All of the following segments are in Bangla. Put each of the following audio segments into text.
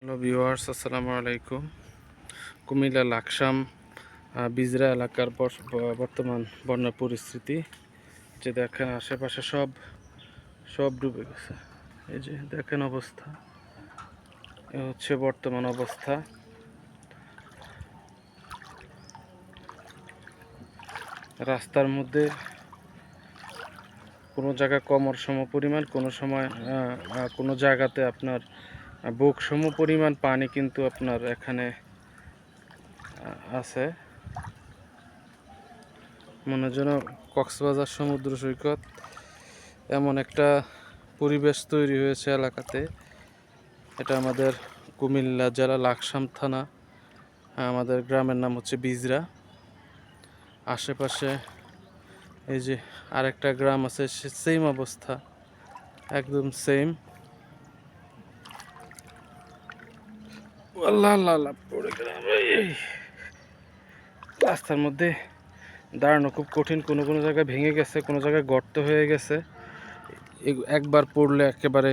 হ্যালো ভিউয়ার্স, আসসালামু আলাইকুম। কুমিল্লা, লাকসাম বিজরা এলাকার বর- বর্তমান বন্যা পরিস্থিতি, যে দেখেন আশেপাশে সব সব ডুবে গেছে। এই যে দেখেন অবস্থা, এ হচ্ছে বর্তমান অবস্থা। রাস্তার মধ্যে কোনো জায়গায় কমর সম পরিমাণ, কোনো সময় কোনো জায়গাতে আপনার বুক সম পরিমাণ পানি কিন্তু আপনার এখানে আছে। মনে যেন কক্সবাজার সমুদ্র সৈকত এমন একটা পরিবেশ তৈরি হয়েছে এলাকাতে। এটা আমাদের কুমিল্লা জেলা লাকসাম থানা, আমাদের গ্রামের নাম হচ্ছে বিজরা। আশেপাশে এই যে আরেকটা গ্রাম আছে সেম অবস্থা, একদম সেম আল্লাহ আল্লাহ আল্লাহ। পড়ে গেলাম। রাস্তার মধ্যে দাঁড়ানো খুব কঠিন। কোনো কোনো জায়গায় ভেঙে গেছে, কোনো জায়গায় গর্ত হয়ে গেছে। একবার পড়লে একেবারে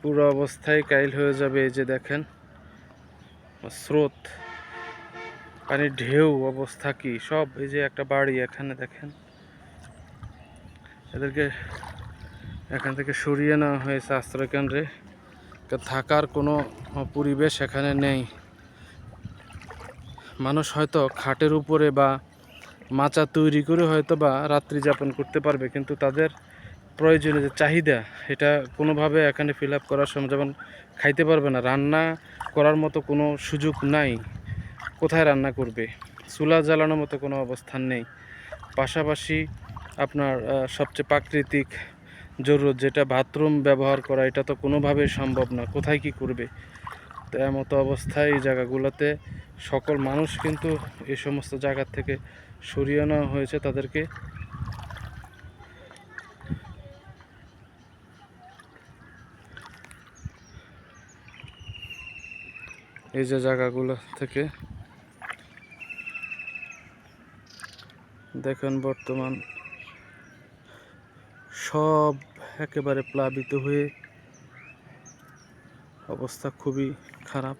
পুরো অবস্থায় কাইল হয়ে যাবে এই যে দেখেন। স্রোত, পানির ঢেউ, অবস্থা কি? সব এই যে একটা বাড়ি এখানে দেখেন। এদেরকে এখান থেকে সরিয়ে নেওয়া হয়েছে আশ্রয় কেন্দ্রে তা থাকার কোনো পরিবেশ এখানে নেই। মানুষ হয়তো খাটের উপরে বা মাচা তৈরি করে হয়তো বা রাত্রি যাপন করতে পারবে, কিন্তু তাদের প্রয়োজনীয় যে চাহিদা, এটা কোনোভাবে এখানে ফিল আপ করার সময় যেমন খাইতে পারবে না, রান্না করার মতো কোনো সুযোগ নাই। কোথায় রান্না করবে? চুলা জ্বালানোর মতো কোনো অবস্থান নেই। পাশাপাশি আপনার সবচেয়ে প্রাকৃতিক জরুরত, যেটা বাথরুম ব্যবহার করা, এটা তো কোনোভাবেই সম্ভব না। কোথায় কি করবে? তো এমতো অবস্থায় এই জায়গাগুলোতে। সকল মানুষ কিন্তু এই সমস্ত জায়গা থেকে সরিয়ে নেওয়া হয়েছে তাদেরকে। এই যে জায়গাগুলো থেকে। দেখেন বর্তমান সব একেবারে প্লাবিত হয়ে অবস্থা খুবই খারাপ।